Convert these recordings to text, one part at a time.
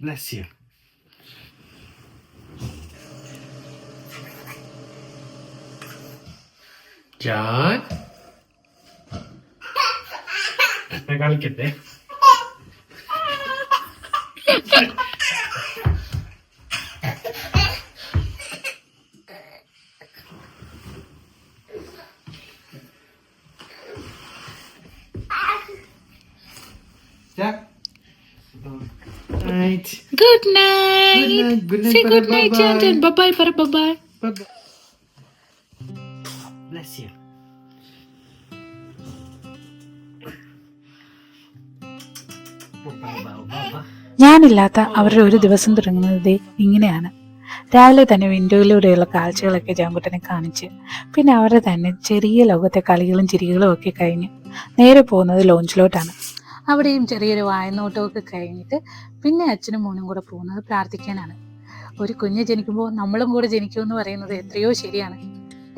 Bless you. Jan ഞാൻ കളിക്കട്ടെ Chandan. Bye bye, para bye bye. Bye bye. Bless you. Bye bye bye. ഞാനില്ലാത്ത അവരുടെ ഒരു ദിവസം തുടങ്ങുന്നത് ദേ ഇങ്ങനെയാണ് രാവിലെ തന്നെ വിൻഡോയിലൂടെയുള്ള കാഴ്ചകളൊക്കെ ജാമ്പുട്ടനെ കാണിച്ച് പിന്നെ അവരുടെ തന്നെ ചെറിയ ലോകത്തെ കളികളും ചിരികളും ഒക്കെ കഴിഞ്ഞ് നേരെ പോകുന്നത് ലോഞ്ചിലോട്ടാണ് അവിടെയും ചെറിയൊരു വായനോട്ടമൊക്കെ കഴിഞ്ഞിട്ട് പിന്നെ അച്ഛനും മോനും കൂടെ പോകുന്നത് പ്രാർത്ഥിക്കാനാണ്. ഒരു കുഞ്ഞ് ജനിക്കുമ്പോൾ നമ്മളും കൂടെ ജനിക്കുമെന്ന് പറയുന്നത് എത്രയോ ശരിയാണ്.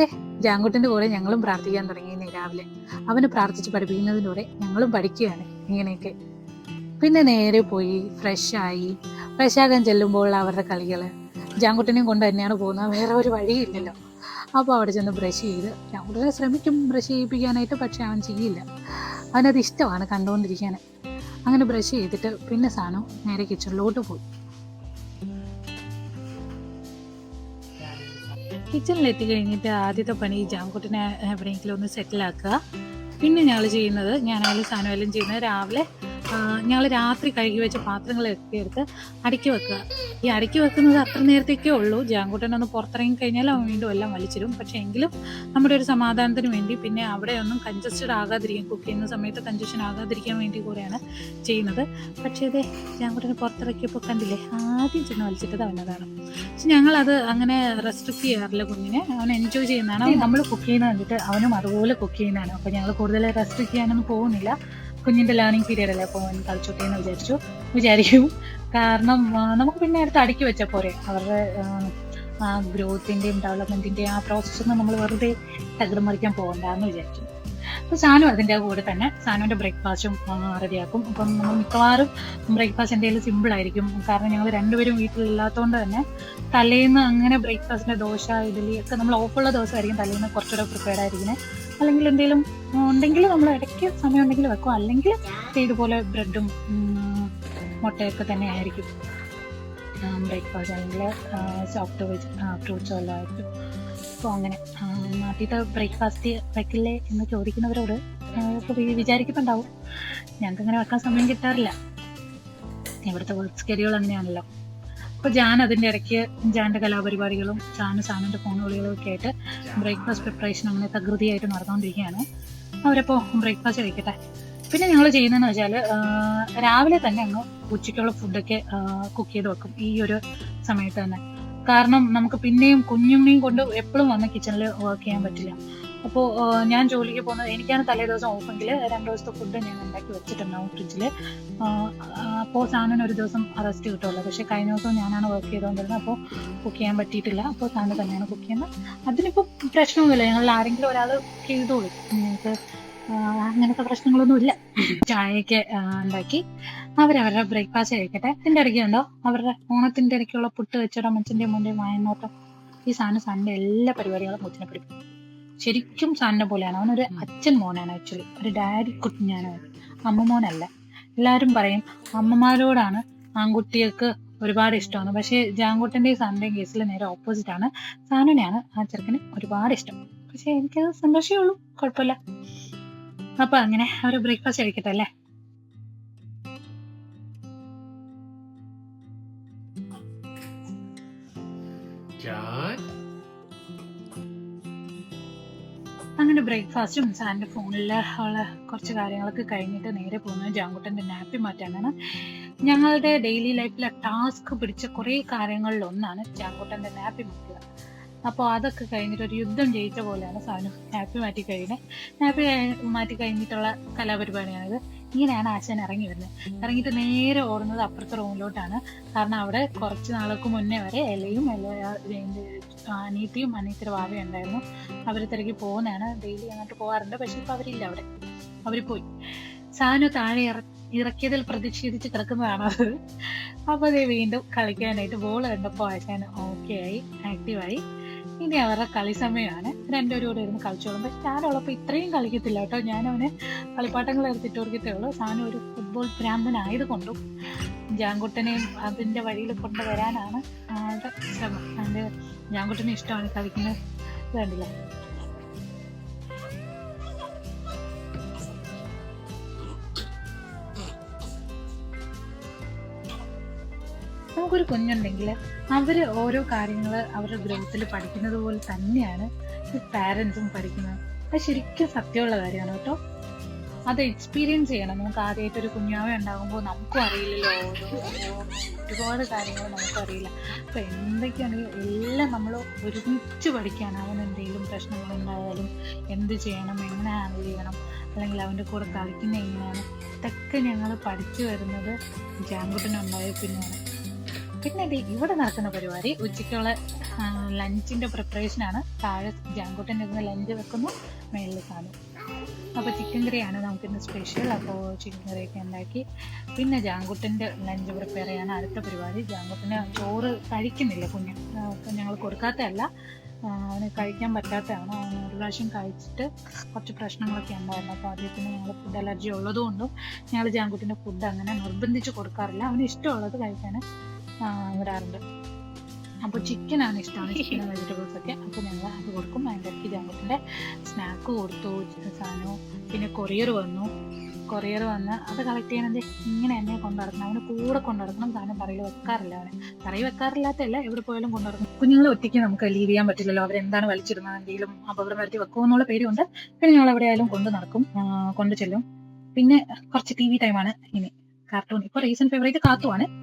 ഏ ജാങ്കുട്ടന്റെ കൂടെ ഞങ്ങളും പ്രാർത്ഥിക്കാൻ തുടങ്ങി ഇന്ന് രാവിലെ? അവന് പ്രാർത്ഥിച്ച് പഠിപ്പിക്കുന്നതിലൂടെ ഞങ്ങളും പഠിക്കുകയാണ് ഇങ്ങനെയൊക്കെ. പിന്നെ നേരെ പോയി ഫ്രഷായി ആയി. ചെല്ലുമ്പോഴുള്ള അവരുടെ കളികൾ ജാങ്കുട്ടനെയും കൊണ്ട് തന്നെയാണ് പോകുന്നത്. വേറെ ഒരു വഴിയില്ലല്ലോ. അപ്പോൾ അവിടെ ചെന്ന് ബ്രഷ് ചെയ്ത് ഞാൻ ജാങ്കുട്ടനെ ശ്രമിക്കും ബ്രഷ് ചെയ്യിപ്പിക്കാനായിട്ട് പക്ഷേ അവൻ ചെയ്യില്ല. അവനത് ഇഷ്ടമാണ് കണ്ടുകൊണ്ടിരിക്കാൻ അങ്ങനെ ബ്രഷ് ചെയ്തിട്ട് പിന്നെ സാനു നേരെ കിച്ചണിലോട്ട് പോയി. കിച്ചണിലെത്തി കഴിഞ്ഞിട്ട് ആദ്യത്തെ പണി ജാംകുട്ടിനെ എവിടെയെങ്കിലും ഒന്ന് സെറ്റിലാക്കുക പിന്നെ ഞങ്ങൾ ചെയ്യുന്നത് ഞാനായാലും സാനുവായാലും ചെയ്യുന്നത് രാവിലെ ഞങ്ങൾ രാത്രി കഴുകി വെച്ച പാത്രങ്ങളൊക്കെ എടുത്ത് അടുക്കി വെക്കുക. ഈ അടുക്കി വെക്കുന്നത് അത്ര നേരത്തേക്കേ ഉള്ളൂ. ജാങ്കൂട്ടൻ ഒന്ന് പുറത്തിറങ്ങി കഴിഞ്ഞാൽ അവൻ വീണ്ടും എല്ലാം വലിച്ചിരും പക്ഷേ എങ്കിലും നമ്മുടെ ഒരു സമാധാനത്തിന് വേണ്ടി പിന്നെ അവിടെ ഒന്നും കൺജസ്റ്റഡ് ആകാതിരിക്കും കുക്ക് ചെയ്യുന്ന സമയത്ത് കൺജഷൻ ആകാതിരിക്കാൻ വേണ്ടി കൂടെയാണ് ചെയ്യുന്നത്. പക്ഷേ അതെ ജാങ്കൂട്ടനെ പുറത്തിറക്കിയപ്പോൾ കണ്ടില്ലേ? ആദ്യം ചെന്ന് വലിച്ചിട്ടത് അവനതാണ്. പക്ഷെ ഞങ്ങളത് അങ്ങനെ റെസ്ട്രിക്ട് ചെയ്യാറില്ല കുഞ്ഞിനെ. അവൻ എൻജോയ് ചെയ്യുന്നതാണ്. നമ്മൾ കുക്ക് ചെയ്യുന്നത് കണ്ടിട്ട് അവനും അതുപോലെ കുക്ക് ചെയ്യുന്നതാണ്. അപ്പോൾ ഞങ്ങൾ കൂടുതൽ റെസ്ട്രിക്ട് ചെയ്യാനൊന്നും പോകുന്നില്ല. കുഞ്ഞിന്റെ ലേണിംഗ് പീരീഡ് അല്ലേ? അപ്പോൾ കളിച്ചോട്ടെ എന്ന് വിചാരിച്ചു. വിചാരിക്കും. കാരണം നമുക്ക് പിന്നെ അടുത്ത് അടുക്കി വെച്ചാൽ പോരെ. അവരുടെ ആ ഗ്രോത്തിന്റെയും ഡെവലപ്മെന്റിന്റെയും ആ പ്രോസസ്സൊന്നും നമ്മൾ വെറുതെ തകിടം മറിക്കാൻ പോകണ്ടെന്ന് വിചാരിച്ചു അപ്പോൾ സാനു അതിന്റെ കൂടെ തന്നെ സാനുവിന്റെ ബ്രേക്ക്ഫാസ്റ്റും റെഡിയാക്കും. അപ്പം നമ്മൾ മിക്കവാറും ബ്രേക്ക്ഫാസ്റ്റ് എന്തെങ്കിലും സിമ്പിൾ ആയിരിക്കും. കാരണം ഞങ്ങൾ രണ്ടുപേരും വീട്ടിലില്ലാത്തതുകൊണ്ട് തന്നെ തലേന്ന് അങ്ങനെ ബ്രേക്ക്ഫാസ്റ്റിന്റെ ദോശ ഇഡലി ഒക്കെ നമ്മൾ ഓഫുള്ള ദിവസമായിരിക്കും തലേന്ന് കുറച്ചുകൂടെ പ്രിപ്പയർഡ് ആയിരിക്കുന്നത് അല്ലെങ്കിൽ എന്തെങ്കിലും ഉണ്ടെങ്കിൽ നമ്മൾ ഇടയ്ക്ക് സമയം ഉണ്ടെങ്കിൽ വെക്കും അല്ലെങ്കിൽ ഇതുപോലെ ബ്രെഡും മുട്ടയൊക്കെ തന്നെ ആയിരിക്കും. ബ്രേക്ക്ഫാസ്റ്റ് അല്ലെങ്കിൽ സോഫ്റ്റ് വെജ് ഫ്രൂട്ട്സോ എല്ലാം ആയിരിക്കും. അപ്പോൾ അങ്ങനെ നാട്ടിലത്തെ ബ്രേക്ക്ഫാസ്റ്റ് വെക്കില്ലേ എന്ന് ചോദിക്കുന്നവരോട് ഇപ്പോൾ വിചാരിക്കുന്നുണ്ടാവും. ഞങ്ങൾക്ക് അങ്ങനെ വെക്കാൻ സമയം കിട്ടാറില്ല. ഇവിടുത്തെ വർക്ക് സ്കെഡ്യൂൾ അങ്ങനെയാണല്ലോ അപ്പോൾ ഞാൻ അതിന്റെ ഇടയ്ക്ക് ജാന്റെ കലാപരിപാടികളും ജാന് സാമിന്റെ ഫോൺ വിളികളും ഒക്കെ ആയിട്ട് ബ്രേക്ക്ഫാസ്റ്റ് പ്രിപ്പറേഷൻ അങ്ങനെ തകൃതിയായിട്ട് നടന്നുകൊണ്ടിരിക്കുകയാണ് അവരപ്പോ ബ്രേക്ക്ഫാസ്റ്റ് കഴിക്കട്ടെ. പിന്നെ ഞങ്ങൾ ചെയ്യുന്നതെന്ന് വെച്ചാൽ രാവിലെ തന്നെ അങ്ങ് ഉച്ചയ്ക്കുള്ള ഫുഡൊക്കെ കുക്ക് ചെയ്ത് വെക്കും ഈ ഒരു സമയത്ത് തന്നെ. കാരണം നമുക്ക് പിന്നെയും കുഞ്ഞുണ്ണിയും കൊണ്ട് എപ്പോഴും വന്ന് കിച്ചണിൽ വർക്ക് ചെയ്യാൻ പറ്റില്ല. അപ്പോൾ ഞാൻ ജോലിക്ക് പോകുന്നത് എനിക്കാണ് തലേ ദിവസം ഓഫെങ്കിൽ രണ്ട് ദിവസത്തെ ഫുഡ് ഞാൻ ഉണ്ടാക്കി വെച്ചിട്ടുണ്ടാവും ഫ്രിഡ്ജിൽ അപ്പോൾ സാധനം ഒരു ദിവസം റെസ്റ്റ് കിട്ടുമല്ലോ പക്ഷേ കഴിഞ്ഞ ദിവസം ഞാനാണ് വർക്ക് ചെയ്തുകൊണ്ടിരുന്നത് അപ്പോൾ കുക്ക് ചെയ്യാൻ പറ്റിയിട്ടില്ല. അപ്പോൾ സാധനം തന്നെയാണ് കുക്ക് ചെയ്യുന്നത്. അതിനിപ്പോൾ പ്രശ്നമൊന്നുമില്ല. ഞങ്ങൾ ആരെങ്കിലും ഒരാൾ ചെയ്തോളൂ. ഞങ്ങൾക്ക് അങ്ങനത്തെ പ്രശ്നങ്ങളൊന്നും ഇല്ല ചായയൊക്കെ ഉണ്ടാക്കി അവരവരുടെ ബ്രേക്ക്ഫാസ്റ്റ് കഴിക്കട്ടെ. ഇതിന്റെ ഇടയ്ക്ക് ഉണ്ടോ അവരുടെ ഓണത്തിന്റെ ഇടയ്ക്കുള്ള പുട്ട് വെച്ചിട അച്ഛന്റെയും മോന്റെയും വായനോട്ടം ഈ സാധനം സാറിന്റെ എല്ലാ പരിപാടികളും കൊച്ചിനെ പഠിപ്പിക്കും. ശരിക്കും സാറിനെ പോലെയാണ്. അവനൊരു അച്ഛൻ മോനാണ് ആക്ച്വലി ഒരു ഡാഡി കുട്ടിയാണ് അവൻ. അമ്മ മോനല്ല എല്ലാവരും പറയും അമ്മമാരോടാണ് ആൺകുട്ടികൾക്ക് ഒരുപാട് ഇഷ്ടമാണ്. പക്ഷേ ജാങ്കുട്ടന്റെയും സാറിന്റെയും കേസിൽ നേരെ ഓപ്പോസിറ്റ് ആണ്. സാനുവിനെയാണ് ആ ചെറുക്കന് ഒരുപാട് ഇഷ്ടം. പക്ഷേ എനിക്കത് സന്തോഷമേ ഉള്ളൂ. കുഴപ്പമില്ല. അപ്പൊ അങ്ങനെ അവർ ബ്രേക്ക്ഫാസ്റ്റ് കഴിക്കട്ടെ അല്ലേ? ജാൻ അങ്ങനെ ബ്രേക്ക്ഫാസ്റ്റും സാറിന്റെ ഫോണിൽ ഉള്ള കുറച്ച് കാര്യങ്ങളൊക്കെ കഴിഞ്ഞിട്ട് നേരെ പോകുന്നത് ജാങ്കുട്ടന്റെ നാപ്പി മാറ്റാനാണ്. ഞങ്ങളുടെ ഡെയിലി ലൈഫിലെ ടാസ്ക് പിടിച്ച കുറേ കാര്യങ്ങളിൽ ഒന്നാണ് ജാങ്കുട്ടന്റെ നാപ്പി മാറ്റുക. അപ്പോൾ അതൊക്കെ കഴിഞ്ഞിട്ട് ഒരു യുദ്ധം ജയിച്ച പോലെയാണ് സാധനം നാപ്പി മാറ്റി കഴിഞ്ഞത് നാപ്പി മാറ്റി കഴിഞ്ഞിട്ടുള്ള കലാപരിപാടിയാണിത്. ഇങ്ങനെയാണ് ആശാൻ ഇറങ്ങി വരുന്നത്. ഇറങ്ങിയിട്ട് നേരെ ഓടുന്നത് അപ്പുറത്തെ റൂമിലോട്ടാണ്. കാരണം അവിടെ കുറച്ച് നാൾക്ക് മുന്നേ വരെ ഇലയും ഇല അനീത്തിയും അനീത്തിയുടെ ഭാവിയും ഉണ്ടായിരുന്നു. അവർ തിരക്കി പോകുന്നതാണ്. ഡെയിലി അങ്ങോട്ട് പോകാറുണ്ട്. പക്ഷെ ഇപ്പൊ അവരില്ല അവിടെ. അവർ പോയി. സാനു താഴെ ഇറ ഇറക്കിയതിൽ പ്രതിഷേധിച്ച് കിടക്കുന്നതാണ് അത് അപ്പോൾ അതേ വീണ്ടും കളിക്കാനായിട്ട് ബോൾ കണ്ടപ്പോൾ ആശാൻ ഓക്കെ ആയി ആക്റ്റീവായി ഇനി അവരുടെ കളി സമയമാണ്. രണ്ടുപേരും കൂടെ ഇരുന്ന് കളിച്ചോളും പക്ഷെ ഞാനുള്ളപ്പോൾ ഇത്രയും കളിക്കത്തില്ല കേട്ടോ. ഞാനവനെ കളിപ്പാട്ടങ്ങൾ എടുത്തിട്ട് കൊടുക്കത്തേ ഉള്ളൂ സാധനം ഒരു ഫുട്ബോൾ ഭ്രാന്തനായതുകൊണ്ടും ജാങ്കുട്ടനെയും അതിന്റെ വഴിയിൽ കൊണ്ടുവരാനാണ് ആളുടെ ശ്രമം. അതിന്റെ ജാങ്കുട്ടനെ ഇഷ്ടമാണ് കളിക്കുന്നത്. ഇത് നമുക്കൊരു കുഞ്ഞുണ്ടെങ്കിൽ അവർ ഓരോ കാര്യങ്ങൾ അവരുടെ ഗ്രൂപ്പിൽ പഠിക്കുന്നത് പോലെ തന്നെയാണ് ഈ പാരൻസും പഠിക്കുന്നത്. അത് ശരിക്കും സത്യമുള്ള കാര്യമാണ് കേട്ടോ. അത് എക്സ്പീരിയൻസ് ചെയ്യണം. നമുക്ക് ആദ്യമായിട്ട് ഒരു കുഞ്ഞാവ ഉണ്ടാകുമ്പോൾ നമുക്കും അറിയില്ലല്ലോ. ഓരോ ഒരുപാട് കാര്യങ്ങൾ നമുക്കറിയില്ല അപ്പം എന്തൊക്കെയാണെങ്കിലും എല്ലാം നമ്മൾ ഒരുമിച്ച് പഠിക്കുകയാണ് അവൻ എന്തെങ്കിലും പ്രശ്നങ്ങളുണ്ടായാലും എന്ത് ചെയ്യണം എങ്ങനെ ഹാൻഡിൽ ചെയ്യണം അല്ലെങ്കിൽ അവന്റെ കൂടെ കളിക്കുന്ന എങ്ങനെയാണ് ഇതൊക്കെ ഞങ്ങൾ പഠിച്ചു വരുന്നത് ജാങ്കുട്ടനുണ്ടായ പിന്നെയാണ് പിന്നെ ദേ ഇവിടെ നടക്കുന്ന പരിപാടി ഉച്ചയ്ക്കുള്ള ലഞ്ചിന്റെ പ്രിപ്പറേഷനാണ് താഴെ ജാങ്കുട്ടൻ ഇരുന്ന് ലഞ്ച് വെക്കുന്നു മേളിൽ കാണും. അപ്പോൾ ചിക്കൻ കറിയാണ് നമുക്കിന്ന് സ്പെഷ്യൽ അപ്പോൾ ചിക്കൻ കറിയൊക്കെ ഉണ്ടാക്കി. പിന്നെ ജാങ്കുട്ടന്റെ ലഞ്ച് പ്രിപ്പയർ ചെയ്യാൻ അടുത്ത പരിപാടി. ജാങ്കുട്ടന് ചോറ് കഴിക്കുന്നില്ല കുഞ്ഞ് ഞങ്ങൾ കൊടുക്കാത്തതല്ല. അവന് കഴിക്കാൻ പറ്റാത്തതാണ്. അവന് ഒരു പ്രാവശ്യം കഴിച്ചിട്ട് കുറച്ച് പ്രശ്നങ്ങളൊക്കെ ഉണ്ടായിരുന്നു. അപ്പോൾ അദ്ദേഹത്തിന് ഞങ്ങൾ ഫുഡ് അലർജി ഉള്ളതുകൊണ്ടും ഞങ്ങൾ ജാങ്കുട്ടിന്റെ ഫുഡ് അങ്ങനെ നിർബന്ധിച്ച് കൊടുക്കാറില്ല. അവന് ഇഷ്ടമുള്ളത് കഴിക്കാൻ ആ, അപ്പൊ ചിക്കൻ ആണ് ഇഷ്ടമാണ് ചിക്കൻ വെജിറ്റബിൾസ് ഒക്കെ. അപ്പോൾ ഞങ്ങൾ അത് കൊടുക്കും. അതിന്റെ ഇടയ്ക്ക് സ്നാക്ക് കൊടുത്തു സാധനവും. പിന്നെ കൊറിയർ വന്നു. കൊറിയർ വന്ന് അത് കളക്ട് ചെയ്യണത് ഇങ്ങനെ എന്നെ കൊണ്ടുനടക്കണം. അവന് കൂടെ കൊണ്ടുനടക്കണം സാധനം തറയിൽ വെക്കാറില്ല അവന്. തറയിൽ വെക്കാറില്ലാത്തല്ല എവിടെ പോയാലും കൊണ്ടുനടക്കണം കുഞ്ഞുങ്ങളെ ഒറ്റയ്ക്ക് നമുക്ക് ലീവ് ചെയ്യാൻ പറ്റില്ലല്ലോ. അവരെന്താണ് വലിച്ചിടുന്നത്? എന്തെങ്കിലും അപകടം വരുത്തി വെക്കുമോ എന്നുള്ള പേടിയുണ്ട് പിന്നെ ഞങ്ങൾ എവിടെയായാലും കൊണ്ടു നടക്കും. കൊണ്ടു ചെല്ലും. പിന്നെ കുറച്ച് ടി വി ടൈമാണ് ഇനി. കാർട്ടൂൺ ഇപ്പൊ റീസെന്റ് ഫേവറേറ്റ് പിന്നെ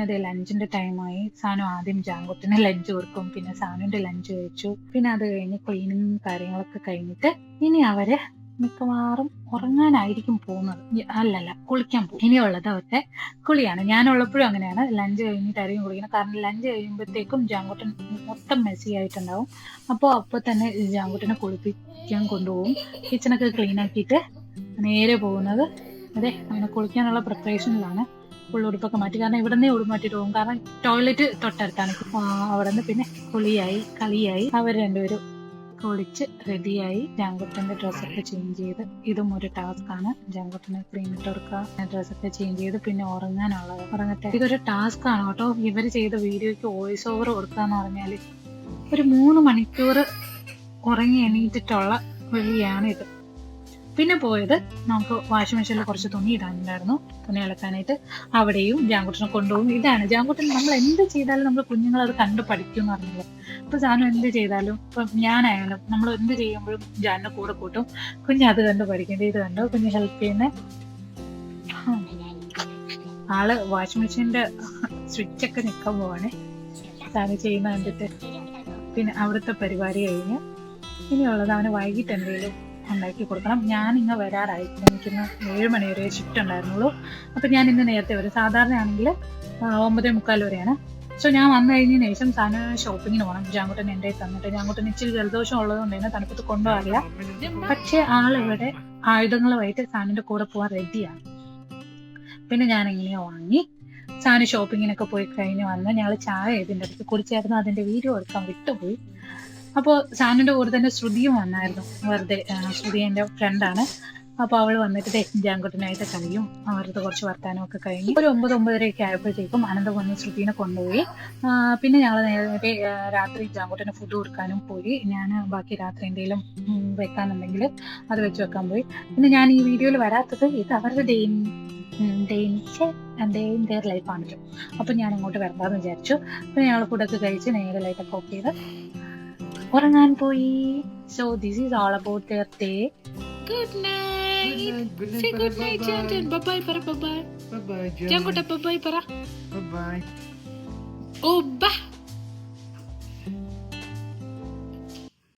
അതെ ലഞ്ചിന്റെ ടൈമായി സാനു ആദ്യം ജാങ്കുട്ടിന് ലഞ്ച് കൊടുക്കും. പിന്നെ സാനുവിന്റെ ലഞ്ച് കഴിച്ചു. പിന്നെ അത് കഴിഞ്ഞ് ക്ലീനിങ് കാര്യങ്ങളൊക്കെ കഴിഞ്ഞിട്ട് ഇനി അവർ മിക്കവാറും ഉറങ്ങാനായിരിക്കും പോകുന്നത്. അല്ലല്ല കുളിക്കാൻ പോകും. ഇനിയുള്ളത് അവരുടെ കുളിയാണ്. ഞാനുള്ളപ്പോഴും അങ്ങനെയാണ്. ലഞ്ച് കഴിഞ്ഞിട്ടായിരിക്കും കുളിക്കുന്നത് കാരണം ലഞ്ച് കഴിയുമ്പോഴത്തേക്കും ജാങ്കുട്ടൻ മൊത്തം മെസ്സി ആയിട്ടുണ്ടാവും. അപ്പോൾ അപ്പോൾ തന്നെ ജാങ്കുട്ടനെ കുളിപ്പിക്കാൻ കൊണ്ടുപോകും. കിച്ചണൊക്കെ ക്ലീൻ ആക്കിയിട്ട് നേരെ പോകുന്നത്. അതെ അങ്ങനെ കുളിക്കാനുള്ള പ്രിപ്പറേഷനിലാണ് ഫുൾ ഉടുപ്പൊക്കെ മാറ്റി. കാരണം ഇവിടെ നിന്നേ ഉടുപ്പ് മാറ്റിട്ട് പോകും. കാരണം ടോയ്ലറ്റ് തൊട്ടടുത്താണ്. അവിടെ നിന്ന് പിന്നെ കുളിയായി കളിയായി അവർ രണ്ടുപേരും കുളിച്ച് റെഡിയായി ജാങ്കുട്ടന്റെ ഡ്രസ്സൊക്കെ ചേഞ്ച് ചെയ്ത്. ഇതും ഒരു ടാസ്ക് ആണ്. ജാങ്കുട്ടനെ ക്രീം ഇട്ട് കൊടുക്കുക. ഡ്രസ്സൊക്കെ ചേഞ്ച് ചെയ്ത് പിന്നെ ഉറങ്ങാനുള്ളത്. ഉറങ്ങട്ടെ. ഇതൊരു ടാസ്ക് ആണ് കേട്ടോ. ഇവർ ചെയ്ത വീഡിയോയ്ക്ക് വോയിസ് ഓവർ കൊടുക്കുക എന്ന് പറഞ്ഞാൽ ഒരു മൂന്ന് മണിക്കൂർ ഉറങ്ങി എണീറ്റിട്ടുള്ള വിളിയാണ് ഇത്. പിന്നെ പോയത് നമുക്ക് വാഷിംഗ് മെഷീനിൽ കുറച്ച് തുണി ഇടാനുണ്ടായിരുന്നു. തുണി അലക്കാനായിട്ട് അവിടെയും ജാങ്കുട്ടനെ കൊണ്ടുപോകും. ഇതാണ് ജാങ്കുട്ടൻ നമ്മൾ എന്ത് ചെയ്താലും നമ്മൾ കുഞ്ഞുങ്ങൾ അത് കണ്ട് പഠിക്കും എന്ന് പറഞ്ഞില്ലേ ഇപ്പൊ ജാനു എന്ത് ചെയ്താലും ഇപ്പൊ ഞാനായാലും നമ്മൾ എന്ത് ചെയ്യുമ്പോഴും ജാനിനെ കൂടെ കൂട്ടും. കുഞ്ഞ് അത് കണ്ട് പഠിക്കേണ്ട ഇത് കണ്ടു? കുഞ്ഞ് ഹെൽപ്പ് ചെയ്യുന്ന ആൾ വാഷിംഗ് മെഷീന്റെ സ്വിച്ച് ഒക്കെ നിൽക്കാൻ പോവാണ്. ജാനു ചെയ്യുന്ന കണ്ടിട്ട്. പിന്നെ അവിടുത്തെ പരിപാടി കഴിഞ്ഞ്. ഇനിയുള്ളത് അവന് വൈകിട്ട് എന്തെങ്കിലും ഉണ്ടാക്കി കൊടുക്കണം. ഞാൻ ഇന്ന് വരാറായി. എനിക്കിന്ന് ഏഴ് മണി വരെ ഷിഫ്റ്റ് ഉണ്ടായിരുന്നുള്ളൂ. അപ്പൊ ഞാൻ ഇന്ന് നേരത്തെ വരും. സാധാരണയാണെങ്കിൽ ഒമ്പതേ മുക്കാൽ വരെയാണ്. സോ ഞാൻ വന്നു കഴിഞ്ഞതിന് ശേഷം സാധനം ഷോപ്പിങ്ങിന് പോകണം ജാങ്കുട്ടൻ എന്റെ തന്നിട്ട്. ജാങ്കുട്ടൻ ഇച്ചിരി ജലദോഷം ഉള്ളതുകൊണ്ട് തന്നെ തണുപ്പത്ത് കൊണ്ടുപോകില്ല പക്ഷെ ആളിവിടെ ആയുധങ്ങളുമായിട്ട് സാനിന്റെ കൂടെ പോകാൻ റെഡിയാണ് പിന്നെ ഞാൻ എങ്ങനെയോ വാങ്ങി സാന് ഷോപ്പിങ്ങിനൊക്കെ പോയി കഴിഞ്ഞ് വന്ന് ഞങ്ങൾ ചായ ഇതിന്റെ അടുത്ത് കുടിച്ചായിരുന്നു. അതിന്റെ വീഡിയോ എടുക്കാൻ വിട്ടുപോയി. അപ്പോൾ സാനിന്റെ കൂടെ തന്നെ ശ്രുതിയും വന്നായിരുന്നു. വെറുതെ ശ്രുതി എന്റെ ഫ്രണ്ടാണ് അപ്പോൾ അവൾ വന്നിട്ട് ജാങ്കുട്ടനായിട്ട് കഴിയും അവരുടെ കുറച്ച് വർത്താനം ഒക്കെ കഴിഞ്ഞു ഒരു ഒമ്പത് ഒമ്പതരയൊക്കെ ആയപ്പോഴത്തേക്കും അനന്ത വന്ന് ശ്രുതിനെ കൊണ്ടുപോയി. പിന്നെ ഞങ്ങൾ നേരെ രാത്രി ജാങ്കുട്ടന് ഫുഡ് കൊടുക്കാനും പോയി. ഞാൻ ബാക്കി രാത്രി എന്തെങ്കിലും വെക്കാന്നുണ്ടെങ്കിൽ അത് വെച്ച് വെക്കാൻ പോയി. പിന്നെ ഞാൻ ഈ വീഡിയോയിൽ വരാത്തത് ഇത് അവരുടെ ഡേ ഡേയും ഡെയർ ലൈഫാണല്ലോ അപ്പം ഞാൻ ഇങ്ങോട്ട് വരണ്ടാന്ന് വിചാരിച്ചു. പിന്നെ ഞങ്ങൾ ഫുഡൊക്കെ കഴിച്ച് നേരെ ലൈറ്റൊക്കെ ഓഫ് ചെയ്ത് ഉറങ്ങാൻ പോയി so this is all about their day good night Say good night, Janjan. Bye-bye, para bye-bye. Bye bye, Jangan bye-bye, para. Bye bye. Oh, bah.